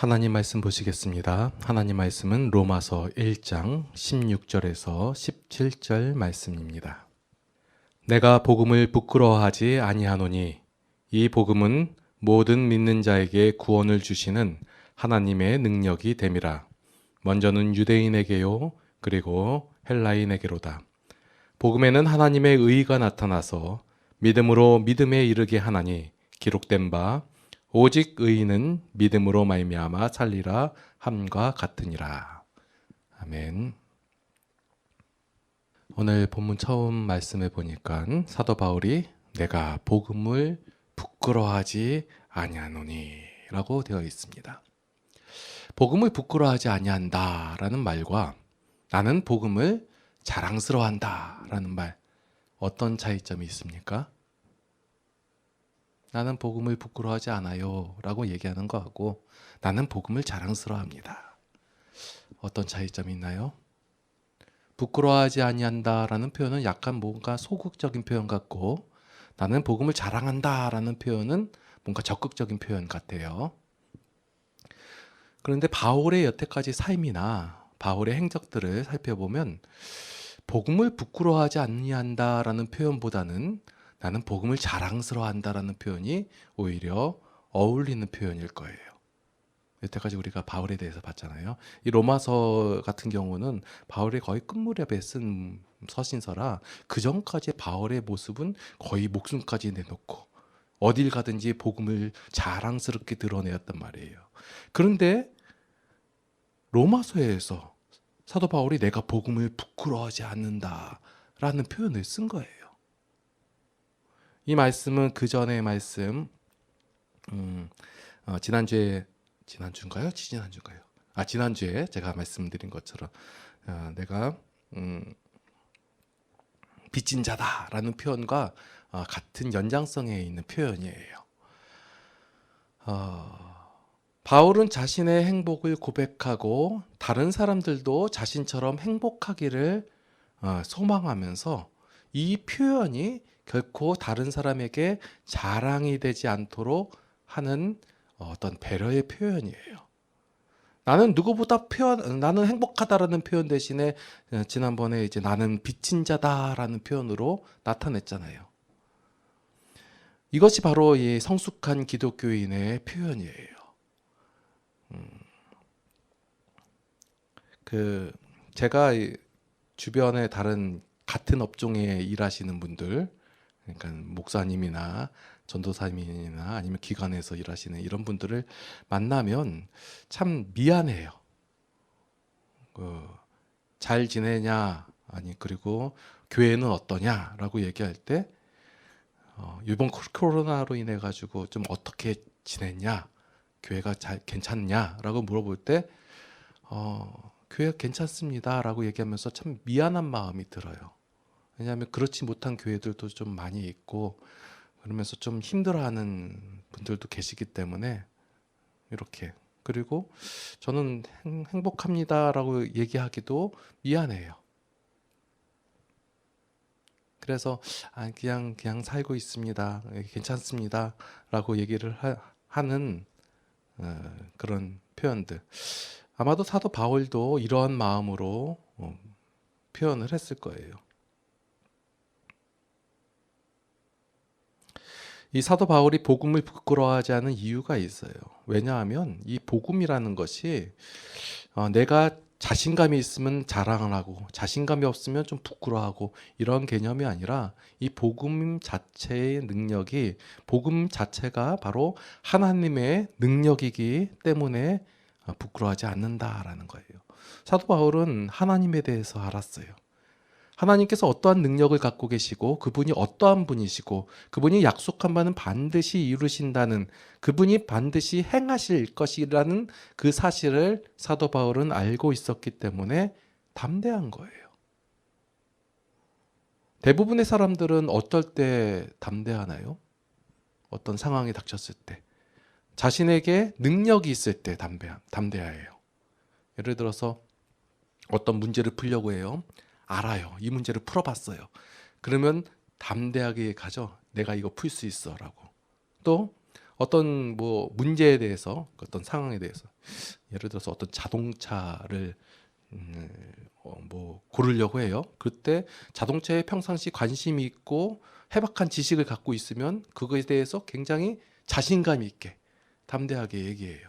하나님 말씀 보시겠습니다. 하나님 말씀은 로마서 1장 16절에서 17절 말씀입니다. 내가 복음을 부끄러워하지 아니하노니 이 복음은 모든 믿는 자에게 구원을 주시는 하나님의 능력이 됨이라. 먼저는 유대인에게요 그리고 헬라인에게로다. 복음에는 하나님의 의가 나타나서 믿음으로 믿음에 이르게 하나니 기록된 바 오직 의인은 믿음으로 말미암아 살리라 함과 같으니라. 아멘. 오늘 본문 처음 말씀해 보니까 사도 바울이 내가 복음을 부끄러워하지 아니하노니라고 되어 있습니다. 복음을 부끄러워하지 아니한다라는 말과 나는 복음을 자랑스러워한다라는 말 어떤 차이점이 있습니까? 나는 복음을 부끄러워하지 않아요. 라고 얘기하는 거하고 나는 복음을 자랑스러워합니다. 어떤 차이점이 있나요? 부끄러워하지 아니한다라는 표현은 약간 뭔가 소극적인 표현 같고 나는 복음을 자랑한다라는 표현은 뭔가 적극적인 표현 같아요. 그런데 바울의 여태까지 삶이나 바울의 행적들을 살펴보면 복음을 부끄러워하지 아니한다라는 표현보다는 나는 복음을 자랑스러워한다라는 표현이 오히려 어울리는 표현일 거예요. 여태까지 우리가 바울에 대해서 봤잖아요. 이 로마서 같은 경우는 바울이 거의 끝무렵에 쓴 서신서라 그 전까지 바울의 모습은 거의 목숨까지 내놓고 어딜 가든지 복음을 자랑스럽게 드러내었단 말이에요. 그런데 로마서에서 사도 바울이 내가 복음을 부끄러워하지 않는다라는 표현을 쓴 거예요. 이 말씀은 그 전의 말씀, 음, 어, 지난주에 지난주인가요? 지지난주인가요? 아 지난주에 제가 말씀드린 것처럼 어, 내가 음, 빚진 자다라는 표현과 어, 같은 연장성에 있는 표현이에요. 어, 바울은 자신의 행복을 고백하고 다른 사람들도 자신처럼 행복하기를 어, 소망하면서 이 표현이 결코 다른 사람에게 자랑이 되지 않도록 하는 어떤 배려의 표현이에요. 나는 누구보다 표현, 나는 행복하다라는 표현 대신에 어, 지난번에 이제 나는 빚진 자다라는 표현으로 나타냈잖아요. 이것이 바로 이 성숙한 기독교인의 표현이에요. 음, 그 제가 이 주변에 다른 같은 업종에 일하시는 분들, 그러니까 목사님이나 전도사님이나 아니면 기관에서 일하시는 이런 분들을 만나면 참 미안해요. 그, 잘 지내냐 아니 그리고 교회는 어떠냐라고 얘기할 때 어, 이번 코로나로 인해 가지고 좀 어떻게 지냈냐 교회가 잘 괜찮냐라고 물어볼 때 어, 교회가 괜찮습니다라고 얘기하면서 참 미안한 마음이 들어요. 왜냐하면 그렇지 못한 교회들도 좀 많이 있고 그러면서 좀 힘들어하는 분들도 계시기 때문에 이렇게 그리고 저는 행, 행복합니다라고 얘기하기도 미안해요. 그래서 아, 그냥 그냥 살고 있습니다. 괜찮습니다라고 얘기를 하, 는 어, 그런 표현들. 아마도 사도 바울도 이러한 마음으로 어, 표현을 했을 거예요. 이 사도 바울이 복음을 부끄러워하지 않은 이유가 있어요. 왜냐하면 이 복음이라는 것이 어, 내가 자신감이 있으면 자랑을 하고 자신감이 없으면 좀 부끄러워하고 이런 개념이 아니라 이 복음 자체의 능력이 복음 자체가 바로 하나님의 능력이기 때문에 어, 부끄러워하지 않는다라는 거예요. 사도 바울은 하나님에 대해서 알았어요. 하나님께서 어떠한 능력을 갖고 계시고 그분이 어떠한 분이시고 그분이 약속한 바는 반드시 이루신다는 그분이 반드시 행하실 것이라는 그 사실을 사도 바울은 알고 있었기 때문에 담대한 거예요. 대부분의 사람들은 어떨 때 담대하나요? 어떤 상황이 닥쳤을 때. 자신에게 능력이 있을 때 담대, 담대해요. 예를 들어서 어떤 문제를 풀려고 해요. 알아요. 이 문제를 풀어봤어요. 그러면 담대하게 가죠. 내가 이거 풀 수 있어. 라고. 또 어떤 뭐 문제에 대해서 어떤 상황에 대해서 예를 들어서 어떤 자동차를 음, 어, 뭐 고르려고 해요. 그때 자동차에 평상시 관심이 있고 해박한 지식을 갖고 있으면 그거에 대해서 굉장히 자신감 있게 담대하게 얘기해요.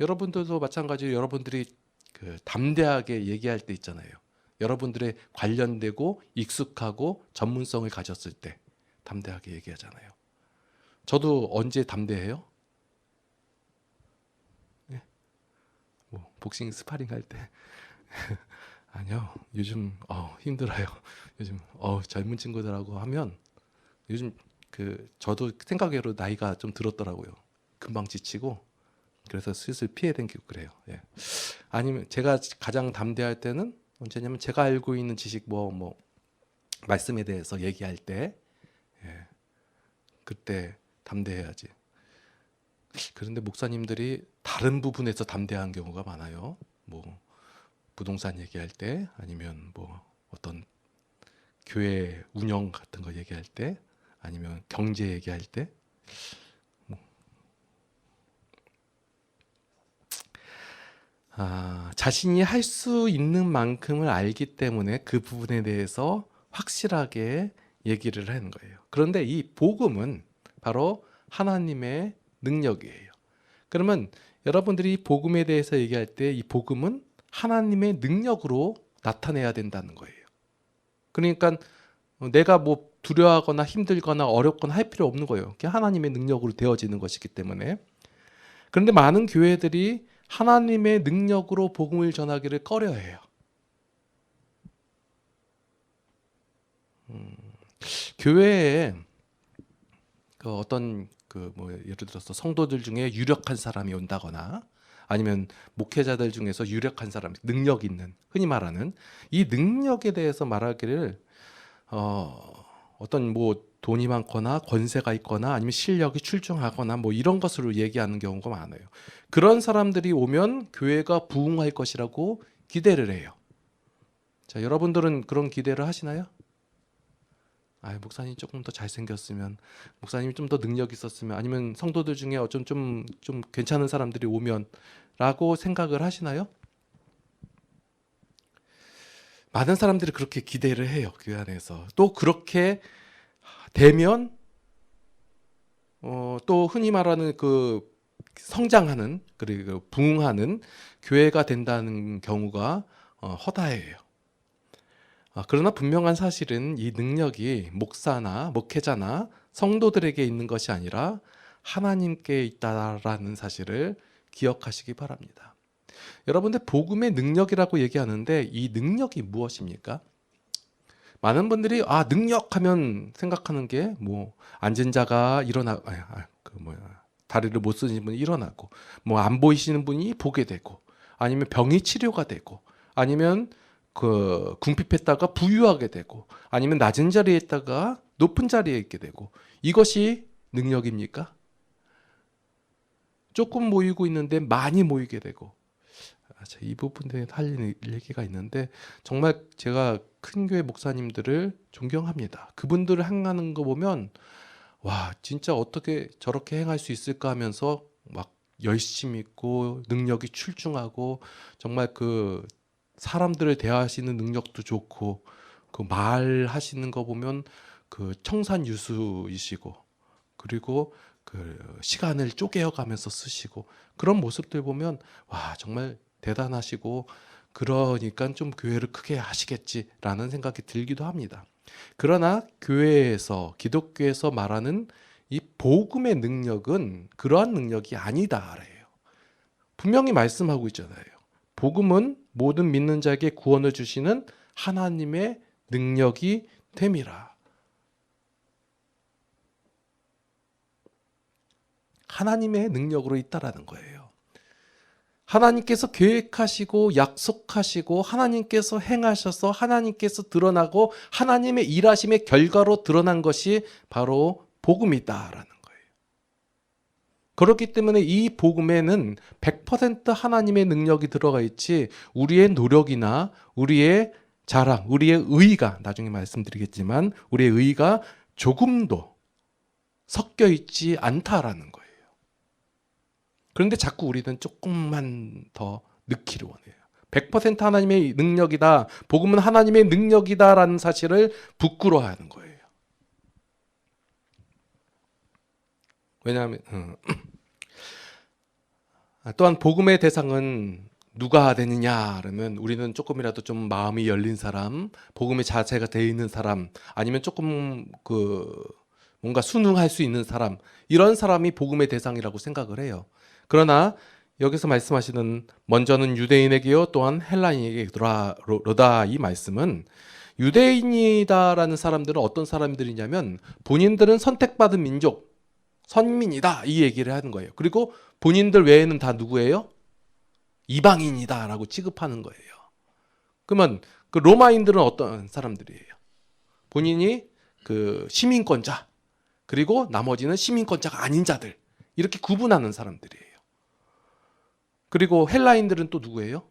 여러분들도 마찬가지로 여러분들이 그 담대하게 얘기할 때 있잖아요. 여러분들의 관련되고 익숙하고 전문성을 가졌을 때 담대하게 얘기하잖아요. 저도 언제 담대해요? 네? 뭐 복싱 스파링 할 때. 아니요. 요즘 어, 힘들어요. 요즘 어, 젊은 친구들하고 하면 요즘 그 저도 생각외로 나이가 좀 들었더라고요. 금방 지치고 그래서 슬슬 피해 댕기고 그래요. 예. 아니면 제가 가장 담대할 때는 언제냐면 제가 알고 있는 지식 뭐뭐 말씀에 대해서 얘기할 때 예. 그때 담대해야지. 그런데 목사님들이 다른 부분에서 담대한 경우가 많아요. 뭐 부동산 얘기할 때 아니면 뭐 어떤 교회 운영 같은 거 얘기할 때 아니면 경제 얘기할 때 아, 자신이 할 수 있는 만큼을 알기 때문에 그 부분에 대해서 확실하게 얘기를 하는 거예요. 그런데 이 복음은 바로 하나님의 능력이에요. 그러면 여러분들이 복음에 대해서 얘기할 때 이 복음은 하나님의 능력으로 나타내야 된다는 거예요. 그러니까 내가 뭐 두려워하거나 힘들거나 어렵거나 할 필요 없는 거예요. 그게 하나님의 능력으로 되어지는 것이기 때문에. 그런데 많은 교회들이 하나님의 능력으로 복음을 전하기를 꺼려해요. 음, 교회에 그 어떤 그 뭐 예를 들어서 성도들 중에 유력한 사람이 온다거나 아니면 목회자들 중에서 유력한 사람, 능력 있는 흔히 말하는 이 능력에 대해서 말하기를 어, 어떤 뭐 돈이 많거나 권세가 있거나 아니면 실력이 출중하거나 뭐 이런 것으로 얘기하는 경우가 많아요. 그런 사람들이 오면 교회가 부흥할 것이라고 기대를 해요. 자, 여러분들은 그런 기대를 하시나요? 아, 목사님 조금 더 잘생겼으면, 목사님이 좀 더 능력 있었으면, 아니면 성도들 중에 어쩜 좀, 좀 괜찮은 사람들이 오면, 라고 생각을 하시나요? 많은 사람들이 그렇게 기대를 해요, 교회 안에서. 또 그렇게 되면, 어, 또 흔히 말하는 그 성장하는, 그리고 부흥하는 교회가 된다는 경우가 어, 허다해요. 아, 그러나 분명한 사실은 이 능력이 목사나 목회자나 성도들에게 있는 것이 아니라 하나님께 있다라는 사실을 기억하시기 바랍니다. 여러분들 복음의 능력이라고 얘기하는데 이 능력이 무엇입니까? 많은 분들이 아 능력하면 생각하는 게 뭐 앉은 자가 일어나 아, 그 뭐야 다리를 못 쓰는 분이 일어나고 뭐 안 보이시는 분이 보게 되고 아니면 병이 치료가 되고 아니면 그 궁핍했다가 부유하게 되고 아니면 낮은 자리에 있다가 높은 자리에 있게 되고 이것이 능력입니까? 조금 모이고 있는데 많이 모이게 되고 아, 이 부분에 할 얘기가 있는데 정말 제가 큰 교회 목사님들을 존경합니다. 그분들을 행하는 거 보면 와 진짜 어떻게 저렇게 행할 수 있을까 하면서 막 열심 있고 능력이 출중하고 정말 그 사람들을 대하시는 능력도 좋고 그 말하시는 거 보면 그 청산 유수이시고 그리고 그 시간을 쪼개어 가면서 쓰시고 그런 모습들 보면 와 정말 대단하시고 그러니까 좀 교회를 크게 하시겠지라는 생각이 들기도 합니다. 그러나 교회에서 기독교에서 말하는 이 복음의 능력은 그러한 능력이 아니다래요. 분명히 말씀하고 있잖아요. 복음은 모든 믿는 자에게 구원을 주시는 하나님의 능력이 됨이라. 하나님의 능력으로 있다라는 거예요. 하나님께서 계획하시고 약속하시고 하나님께서 행하셔서 하나님께서 드러나고 하나님의 일하심의 결과로 드러난 것이 바로 복음이다라는 거예요. 그렇기 때문에 이 복음에는 100% 하나님의 능력이 들어가 있지 우리의 노력이나 우리의 자랑, 우리의 의가 나중에 말씀드리겠지만 우리의 의가 조금도 섞여 있지 않다라는 거예요. 그런데 자꾸 우리는 조금만 더 넣기를 원해요. 100% 하나님의 능력이다. 복음은 하나님의 능력이다라는 사실을 부끄러워하는 거예요. 왜냐하면 음. 아, 또한 복음의 대상은 누가 되느냐 그러면 우리는 조금이라도 좀 마음이 열린 사람, 복음의 자세가 되어 있는 사람, 아니면 조금 그 뭔가 순응할 수 있는 사람 이런 사람이 복음의 대상이라고 생각을 해요. 그러나 여기서 말씀하시는 먼저는 유대인에게요 또한 헬라인에게로다 이 말씀은 유대인이다라는 사람들은 어떤 사람들이냐면 본인들은 선택받은 민족 선민이다 이 얘기를 하는 거예요. 그리고 본인들 외에는 다 누구예요? 이방인이다라고 취급하는 거예요. 그러면 그 로마인들은 어떤 사람들이에요? 본인이 그 시민권자 그리고 나머지는 시민권자가 아닌 자들 이렇게 구분하는 사람들이에요. 그리고 헬라인들은 또 누구예요?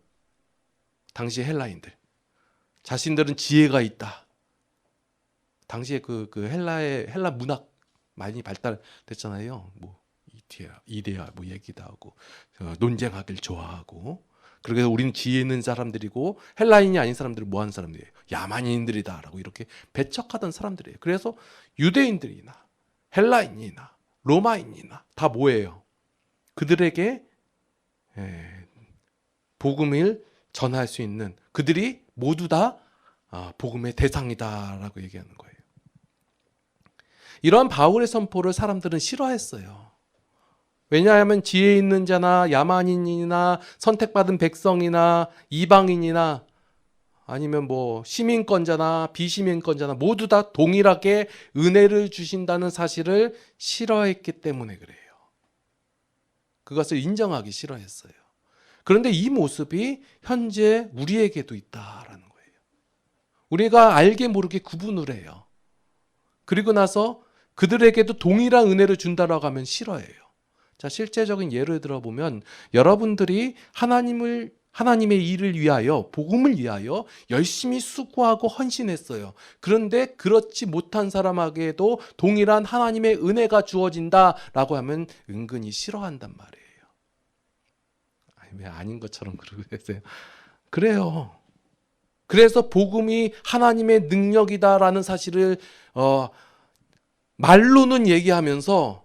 당시 헬라인들 자신들은 지혜가 있다. 당시에 그, 그 헬라의 헬라 문학 많이 발달됐잖아요. 뭐 이데아, 이데아 뭐 얘기도 하고 어, 논쟁하길 좋아하고 그래서 우리는 지혜 있는 사람들이고 헬라인이 아닌 사람들은 뭐 하는 사람들이에요? 야만인들이다라고 이렇게 배척하던 사람들이에요. 그래서 유대인들이나 헬라인이나 로마인이나 다 뭐예요? 그들에게 에, 복음을 전할 수 있는 그들이 모두 다 아, 복음의 대상이다라고 얘기하는 거예요. 이러한 바울의 선포를 사람들은 싫어했어요. 왜냐하면 지혜 있는 자나 야만인이나 선택받은 백성이나 이방인이나 아니면 뭐 시민권자나 비시민권자나 모두 다 동일하게 은혜를 주신다는 사실을 싫어했기 때문에 그래요. 그것을 인정하기 싫어했어요. 그런데 이 모습이 현재 우리에게도 있다라는 거예요. 우리가 알게 모르게 구분을 해요. 그리고 나서 그들에게도 동일한 은혜를 준다라고 하면 싫어해요. 자, 실제적인 예를 들어 보면 여러분들이 하나님을 하나님의 일을 위하여 복음을 위하여 열심히 수고하고 헌신했어요. 그런데 그렇지 못한 사람에게도 동일한 하나님의 은혜가 주어진다라고 하면 은근히 싫어한단 말이에요. 왜 아닌 것처럼 그러고 계세요? 그래요. 그래서 복음이 하나님의 능력이다라는 사실을 어, 말로는 얘기하면서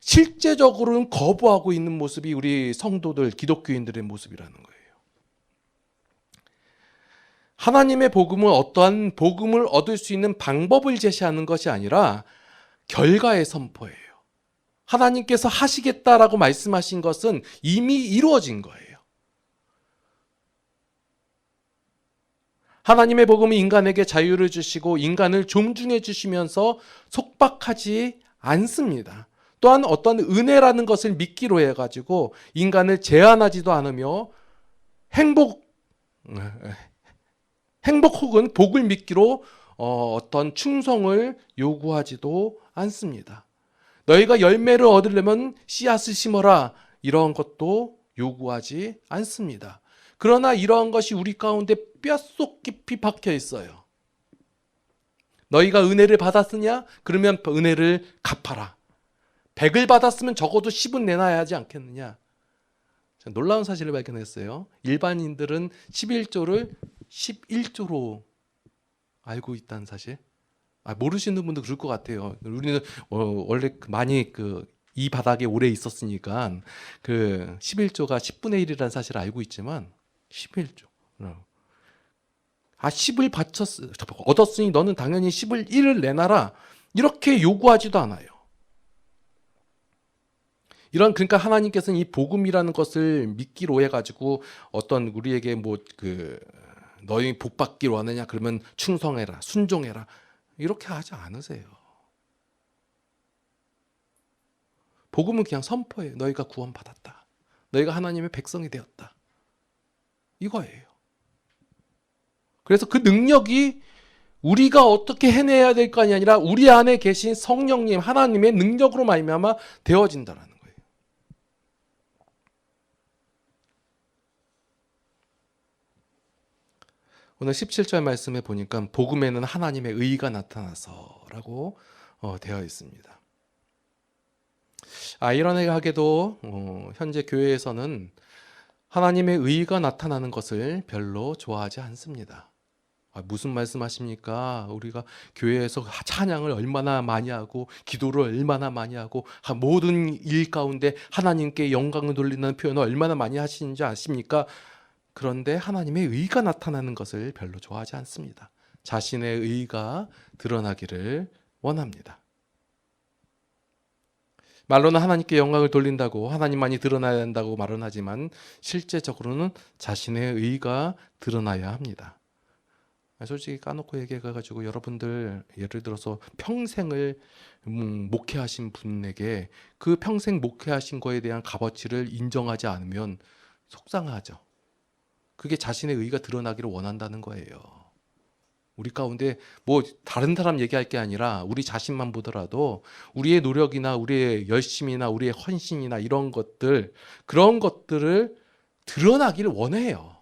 실제적으로는 거부하고 있는 모습이 우리 성도들, 기독교인들의 모습이라는 거예요. 하나님의 복음은 어떠한 복음을 얻을 수 있는 방법을 제시하는 것이 아니라 결과의 선포예요. 하나님께서 하시겠다라고 말씀하신 것은 이미 이루어진 거예요. 하나님의 복음이 인간에게 자유를 주시고 인간을 존중해 주시면서 속박하지 않습니다. 또한 어떤 은혜라는 것을 믿기로 해가지고 인간을 제한하지도 않으며 행복, 행복 혹은 복을 믿기로 어, 어떤 충성을 요구하지도 않습니다. 너희가 열매를 얻으려면 씨앗을 심어라. 이런 것도 요구하지 않습니다. 그러나 이러한 것이 우리 가운데 뼛속 깊이 박혀 있어요. 너희가 은혜를 받았으냐? 그러면 은혜를 갚아라. 100을 받았으면 적어도 10은 내놔야 하지 않겠느냐. 놀라운 사실을 발견했어요. 일반인들은 11조를 11조로 알고 있다는 사실. 아, 모르시는 분도 그럴 것 같아요. 우리는 어, 원래 많이 그 이 바닥에 오래 있었으니까 그 11조가 10분의 1이라는 사실을 알고 있지만 11조. 아 10을 바쳤 얻었으니 너는 당연히 10을 1을 내놔라. 이렇게 요구하지도 않아요. 이런 그러니까 하나님께서는 이 복음이라는 것을 믿기로 해가지고 어떤 우리에게 뭐 그 너희 복 받기로 하느냐 그러면 충성해라 순종해라 이렇게 하지 않으세요. 복음은 그냥 선포해요. 너희가 구원 받았다. 너희가 하나님의 백성이 되었다. 이거예요. 그래서 그 능력이 우리가 어떻게 해내야 될거 아니라 우리 안에 계신 성령님 하나님의 능력으로 말미암아 되어진다라는 거예요. 오늘 17절 말씀에 보니까 복음에는 하나님의 의가 나타나서라고 어, 되어 있습니다. 아이러니하게도 어, 현재 교회에서는 하나님의 의가 나타나는 것을 별로 좋아하지 않습니다. 아, 무슨 말씀하십니까? 우리가 교회에서 찬양을 얼마나 많이 하고 기도를 얼마나 많이 하고 하- 모든 일 가운데 하나님께 영광을 돌리는 표현을 얼마나 많이 하시는지 아십니까? 그런데 하나님의 의가 나타나는 것을 별로 좋아하지 않습니다. 자신의 의가 드러나기를 원합니다. 말로는 하나님께 영광을 돌린다고 하나님만이 드러나야 된다고 말은 하지만 실제적으로는 자신의 의가 드러나야 합니다. 솔직히 까놓고 얘기해가지고 여러분들 예를 들어서 평생을 음, 목회하신 분에게 그 평생 목회하신 거에 대한 값어치를 인정하지 않으면 속상하죠. 그게 자신의 의가 드러나기를 원한다는 거예요. 우리 가운데 뭐 다른 사람 얘기할 게 아니라 우리 자신만 보더라도 우리의 노력이나 우리의 열심이나 우리의 헌신이나 이런 것들 그런 것들을 드러나기를 원해요.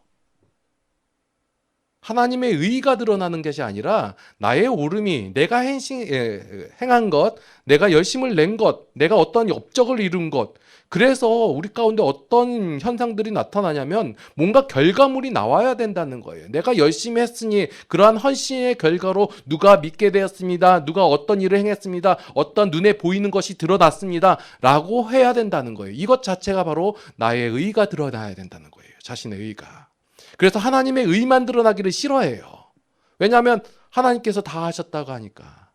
하나님의 의가 드러나는 것이 아니라 나의 오름이 내가 예, 행한 것, 내가 열심을 낸 것, 내가 어떤 업적을 이룬 것. 그래서 우리 가운데 어떤 현상들이 나타나냐면 뭔가 결과물이 나와야 된다는 거예요. 내가 열심히 했으니 그러한 헌신의 결과로 누가 믿게 되었습니다. 누가 어떤 일을 행했습니다. 어떤 눈에 보이는 것이 드러났습니다. 라고 해야 된다는 거예요. 이것 자체가 바로 나의 의가 드러나야 된다는 거예요. 자신의 의가. 그래서 하나님의 의만 드러나기를 싫어해요. 왜냐하면 하나님께서 다 하셨다고 하니까.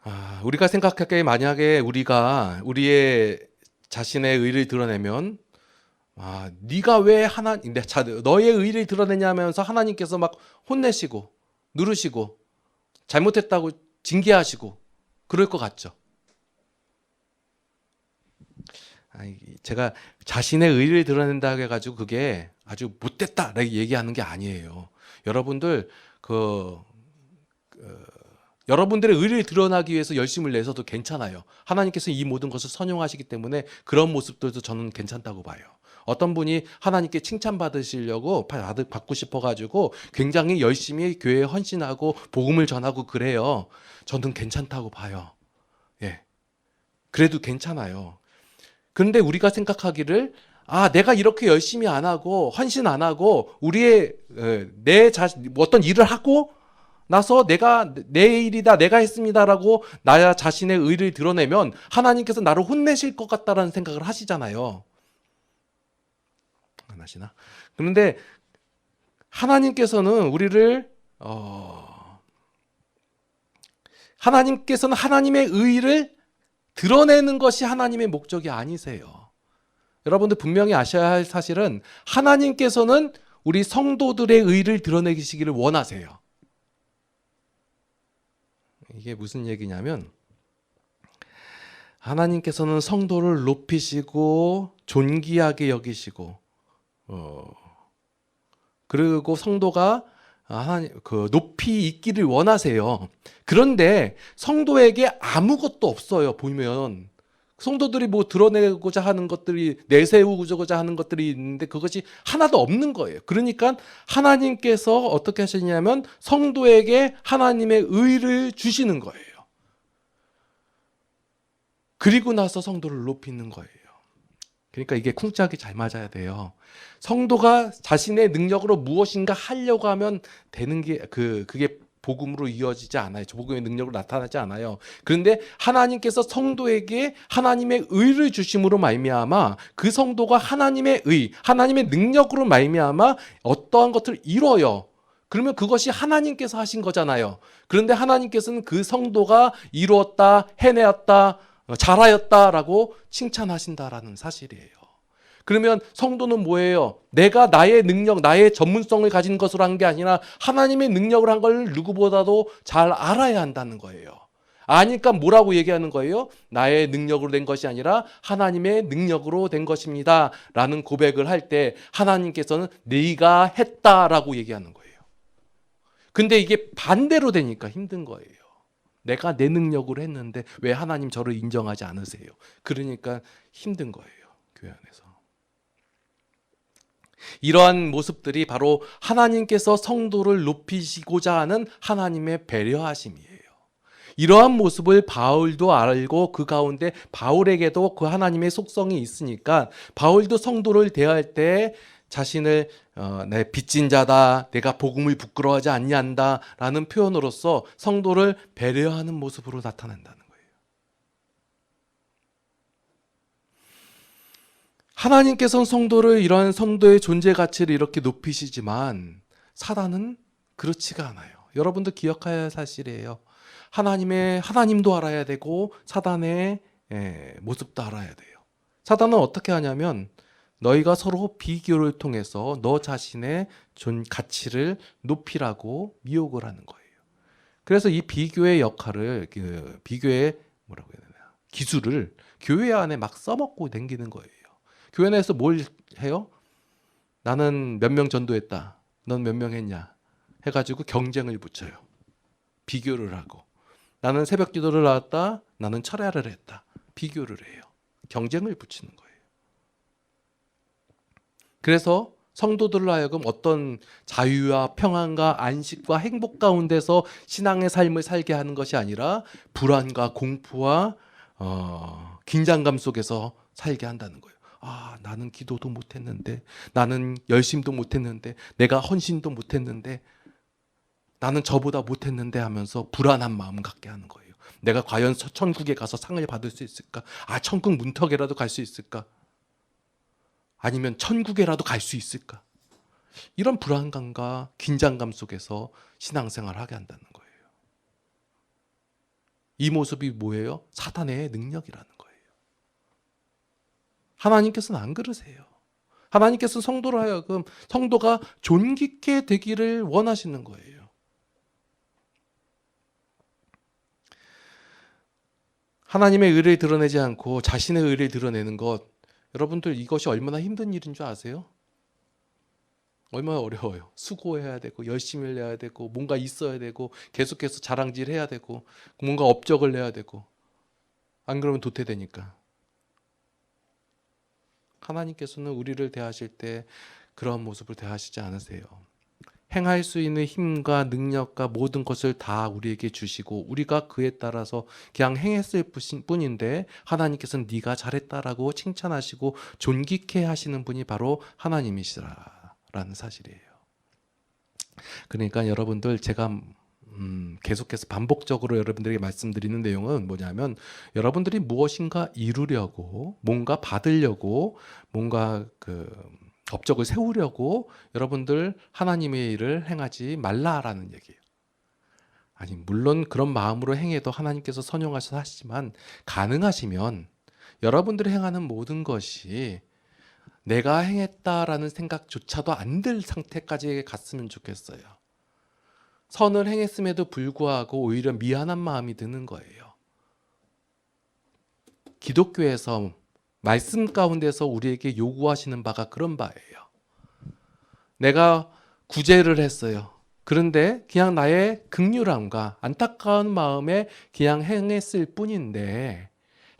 아, 우리가 생각하기에 만약에 우리가 우리의 자신의 의를 드러내면 아, 네가 왜 하나 내 자, 너의 의를 드러내냐면서 하나님께서 막 혼내시고 누르시고 잘못했다고 징계하시고 그럴 것 같죠. 아니, 제가 자신의 의를 드러낸다 해가지고 그게 아주 못됐다 라고 얘기하는 게 아니에요. 여러분들 그, 그 여러분들의 의를 드러나기 위해서 열심을 내서도 괜찮아요. 하나님께서 이 모든 것을 선용하시기 때문에 그런 모습들도 저는 괜찮다고 봐요. 어떤 분이 하나님께 칭찬받으시려고 받- 받고 싶어가지고 굉장히 열심히 교회에 헌신하고 복음을 전하고 그래요. 저는 괜찮다고 봐요. 예. 그래도 괜찮아요. 그런데 우리가 생각하기를 아, 내가 이렇게 열심히 안 하고 헌신 안 하고 우리의 에, 내 자신 어떤 일을 하고 나서 내가 내 일이다 내가 했습니다라고 나 자신의 의를 드러내면 하나님께서 나를 혼내실 것 같다라는 생각을 하시잖아요. 안 하시나? 그런데 하나님께서는 우리를 어, 하나님께서는 하나님의 의를 드러내는 것이 하나님의 목적이 아니세요. 여러분들 분명히 아셔야 할 사실은 하나님께서는 우리 성도들의 의를 드러내시기를 원하세요. 이게 무슨 얘기냐면 하나님께서는 성도를 높이시고 존귀하게 여기시고 어 그리고 성도가 하나님 그 높이 있기를 원하세요. 그런데 성도에게 아무것도 없어요. 보면 성도들이 뭐 드러내고자 하는 것들이 내세우고자 하는 것들이 있는데 그것이 하나도 없는 거예요. 그러니까 하나님께서 어떻게 하시냐면 성도에게 하나님의 의를 주시는 거예요. 그리고 나서 성도를 높이는 거예요. 그러니까 이게 쿵짝이 잘 맞아야 돼요. 성도가 자신의 능력으로 무엇인가 하려고 하면 되는 게 그 그게 복음으로 이어지지 않아요. 복음의 능력으로 나타나지 않아요. 그런데 하나님께서 성도에게 하나님의 의를 주심으로 말미암아 그 성도가 하나님의 의, 하나님의 능력으로 말미암아 어떠한 것을 이뤄요. 그러면 그것이 하나님께서 하신 거잖아요. 그런데 하나님께서는 그 성도가 이루었다, 해내었다, 어, 잘하였다라고 칭찬하신다라는 사실이에요. 그러면 성도는 뭐예요? 내가 나의 능력, 나의 전문성을 가진 것으로 한 게 아니라 하나님의 능력을 한 걸 누구보다도 잘 알아야 한다는 거예요. 아니까 뭐라고 얘기하는 거예요? 나의 능력으로 된 것이 아니라 하나님의 능력으로 된 것입니다. 라는 고백을 할 때 하나님께서는 네가 했다라고 얘기하는 거예요. 근데 이게 반대로 되니까 힘든 거예요. 내가 내 능력으로 했는데 왜 하나님 저를 인정하지 않으세요? 그러니까 힘든 거예요. 교회 안에서. 이러한 모습들이 바로 하나님께서 성도를 높이시고자 하는 하나님의 배려하심이에요. 이러한 모습을 바울도 알고 그 가운데 바울에게도 그 하나님의 속성이 있으니까 바울도 성도를 대할 때 자신을 어, 내 빚진 자다, 내가 복음을 부끄러워하지 아니한다라는 표현으로서 성도를 배려하는 모습으로 나타낸다는 거예요. 하나님께서는 성도를 이러한 성도의 존재 가치를 이렇게 높이시지만 사단은 그렇지가 않아요. 여러분도 기억해야 할 사실이에요. 하나님의 하나님도 알아야 되고 사단의 예, 모습도 알아야 돼요. 사단은 어떻게 하냐면 너희가 서로 비교를 통해서 너 자신의 존 가치를 높이라고 미혹을 하는 거예요. 그래서 이 비교의 역할을 그 비교의 뭐라고 해야 되나 기술을 교회 안에 막 써먹고 댕기는 거예요. 교회 내에서 뭘 해요? 나는 몇 명 전도했다. 넌 몇 명 했냐? 해가지고 경쟁을 붙여요. 비교를 하고. 나는 새벽 기도를 나왔다. 나는 철야를 했다. 비교를 해요. 경쟁을 붙이는 거예요. 그래서 성도들로 하여금 어떤 자유와 평안과 안식과 행복 가운데서 신앙의 삶을 살게 하는 것이 아니라 불안과 공포와 어, 긴장감 속에서 살게 한다는 거예요. 아, 나는 기도도 못했는데, 나는 열심도 못했는데, 내가 헌신도 못했는데, 나는 저보다 못했는데 하면서 불안한 마음 갖게 하는 거예요. 내가 과연 서- 천국에 가서 상을 받을 수 있을까? 아, 천국 문턱에라도 갈 수 있을까? 아니면 천국에라도 갈 수 있을까? 이런 불안감과 긴장감 속에서 신앙생활을 하게 한다는 거예요. 이 모습이 뭐예요? 사탄의 능력이라는 거예요. 하나님께서는 안 그러세요. 하나님께서 성도로 하여금 성도가 존귀케 되기를 원하시는 거예요. 하나님의 의를 드러내지 않고 자신의 의를 드러내는 것, 여러분들 이것이 얼마나 힘든 일인 줄 아세요? 얼마나 어려워요. 수고해야 되고 열심히 해야 되고 뭔가 있어야 되고 계속해서 자랑질 해야 되고 뭔가 업적을 내야 되고 안 그러면 도태되니까. 하나님께서는 우리를 대하실 때 그러한 모습을 대하시지 않으세요. 행할 수 있는 힘과 능력과 모든 것을 다 우리에게 주시고 우리가 그에 따라서 그냥 행했을 뿐- 뿐인데 하나님께서는 네가 잘했다라고 칭찬하시고 존귀케 하시는 분이 바로 하나님이시라라는 사실이에요. 그러니까 여러분들 제가 음, 계속해서 반복적으로 여러분들에게 말씀드리는 내용은 뭐냐면 여러분들이 무엇인가 이루려고 뭔가 받으려고 뭔가 그 업적을 세우려고 여러분들 하나님의 일을 행하지 말라라는 얘기예요. 아니 물론 그런 마음으로 행해도 하나님께서 선용하셔서 하시지만 가능하시면 여러분들이 행하는 모든 것이 내가 행했다라는 생각조차도 안 들 상태까지 갔으면 좋겠어요. 선을 행했음에도 불구하고 오히려 미안한 마음이 드는 거예요. 기독교에서 말씀 가운데서 우리에게 요구하시는 바가 그런 바예요. 내가 구제를 했어요. 그런데 그냥 나의 극률함과 안타까운 마음에 그냥 행했을 뿐인데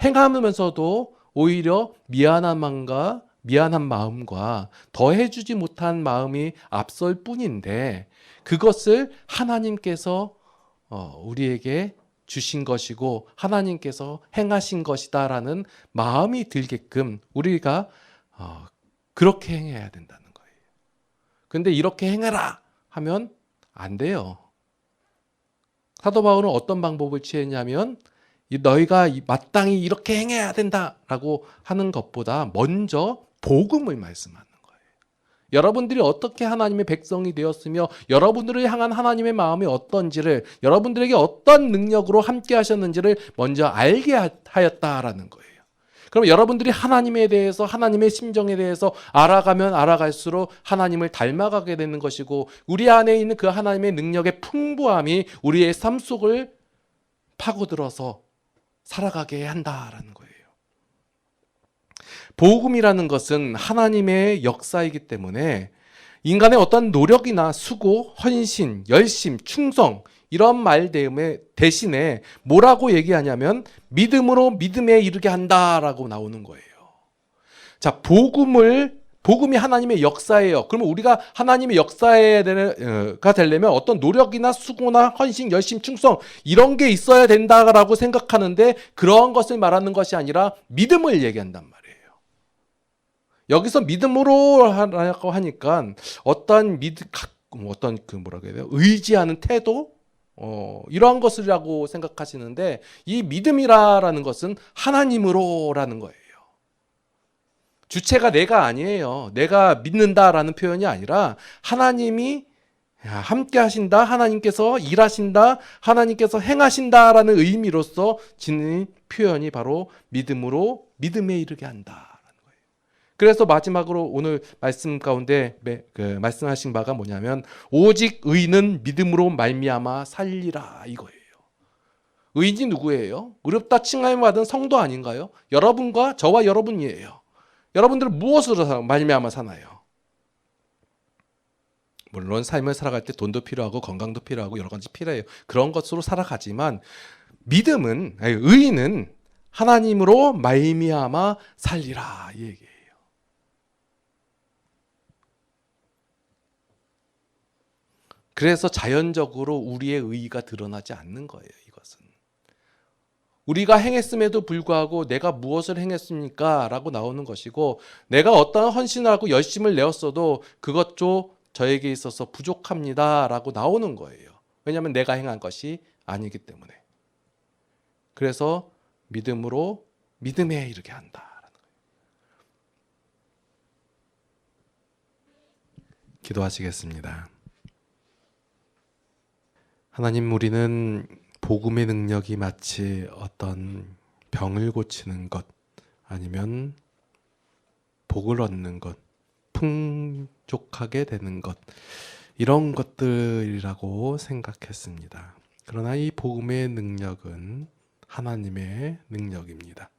행하면서도 오히려 미안한 마음과 미안한 마음과 더 해주지 못한 마음이 앞설 뿐인데 그것을 하나님께서 어, 우리에게 주신 것이고 하나님께서 행하신 것이다라는 마음이 들게끔 우리가 어, 그렇게 행해야 된다는 거예요. 근데 이렇게 행해라 하면 안 돼요. 사도 바울은 어떤 방법을 취했냐면 이 너희가 이 마땅히 이렇게 행해야 된다라고 하는 것보다 먼저 복음을 말씀하는. 여러분들이 어떻게 하나님의 백성이 되었으며 여러분들을 향한 하나님의 마음이 어떤지를 여러분들에게 어떤 능력으로 함께 하셨는지를 먼저 알게 하- 하였다라는 거예요. 그럼 여러분들이 하나님에 대해서 하나님의 심정에 대해서 알아가면 알아갈수록 하나님을 닮아가게 되는 것이고 우리 안에 있는 그 하나님의 능력의 풍부함이 우리의 삶 속을 파고들어서 살아가게 한다라는 거예요. 복음이라는 것은 하나님의 역사이기 때문에 인간의 어떤 노력이나 수고, 헌신, 열심, 충성 이런 말 대신에 뭐라고 얘기하냐면 믿음으로 믿음에 이르게 한다라고 나오는 거예요. 자, 복음을 복음이 하나님의 역사예요. 그러면 우리가 하나님의 역사가 되려면 어떤 노력이나 수고나 헌신, 열심, 충성 이런 게 있어야 된다라고 생각하는데 그러한 것을 말하는 것이 아니라 믿음을 얘기한단 말이에요. 여기서 믿음으로 하라고 하니까 어떤 믿 어떤 그 뭐라 그래야 돼요? 의지하는 태도 어, 이러한 것이라고 생각하시는데 이 믿음이라는 것은 하나님으로라는 거예요. 주체가 내가 아니에요. 내가 믿는다라는 표현이 아니라 하나님이 함께 하신다, 하나님께서 일하신다, 하나님께서 행하신다라는 의미로서 지닌 표현이 바로 믿음으로 믿음에 이르게 거예요. 그래서 마지막으로 오늘 말씀 가운데 그 말씀하신 바가 뭐냐면 오직 의는 믿음으로 말미암아 살리라 이거예요. 의인이 누구예요? 의롭다 칭함을 받은 성도 아닌가요? 여러분과 저와 여러분이에요. 여러분들은 무엇으로 말미암아 사나요? 물론 삶을 살아갈 때 돈도 필요하고 건강도 필요하고 여러 가지 필요해요. 그런 것으로 살아가지만 믿음은 아니, 의인은 하나님으로 말미암아 살리라 이 얘기예요. 그래서 자연적으로 우리의 의의가 드러나지 않는 거예요. 이것은 우리가 행했음에도 불구하고 내가 무엇을 행했습니까? 라고 나오는 것이고 내가 어떠한 헌신을 하고 열심을 내었어도 그것도 저에게 있어서 부족합니다. 라고 나오는 거예요. 왜냐하면 내가 행한 것이 아니기 때문에. 그래서 믿음으로 믿음에 이르게 한다. 기도하시겠습니다. 하나님 우리는 복음의 능력이 마치 어떤 병을 고치는 것 아니면 복을 얻는 것, 풍족하게 되는 것 이런 것들이라고 생각했습니다. 그러나 이 복음의 능력은 하나님의 능력입니다.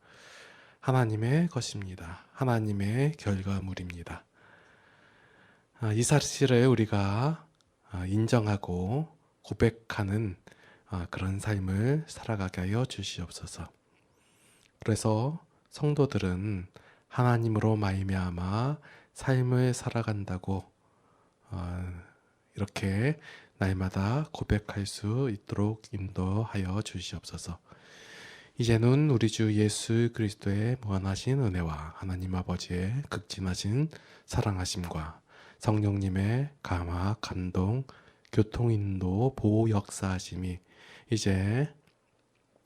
하나님의 것입니다. 하나님의 결과물입니다. 아, 이 사실을 우리가 아, 인정하고 고백하는 아, 그런 삶을 살아가게 하여 주시옵소서. 그래서 성도들은 하나님으로 말미암아 삶을 살아간다고 어, 이렇게 날마다 고백할 수 있도록 인도하여 주시옵소서. 이제는 우리 주 예수 그리스도의 무한하신 은혜와 하나님 아버지의 극진하신 사랑하심과 성령님의 감화, 감동, 교통인도, 보호 역사하심이 이제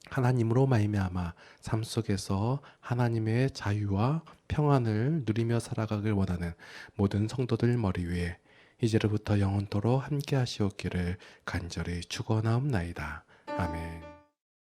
하나님으로 말미암아 삶 속에서 하나님의 자유와 평안을 누리며 살아가길 원하는 모든 성도들 머리 위에 이제로부터 영원토로 함께 하시옵기를 간절히 축원하옵나이다. 아멘.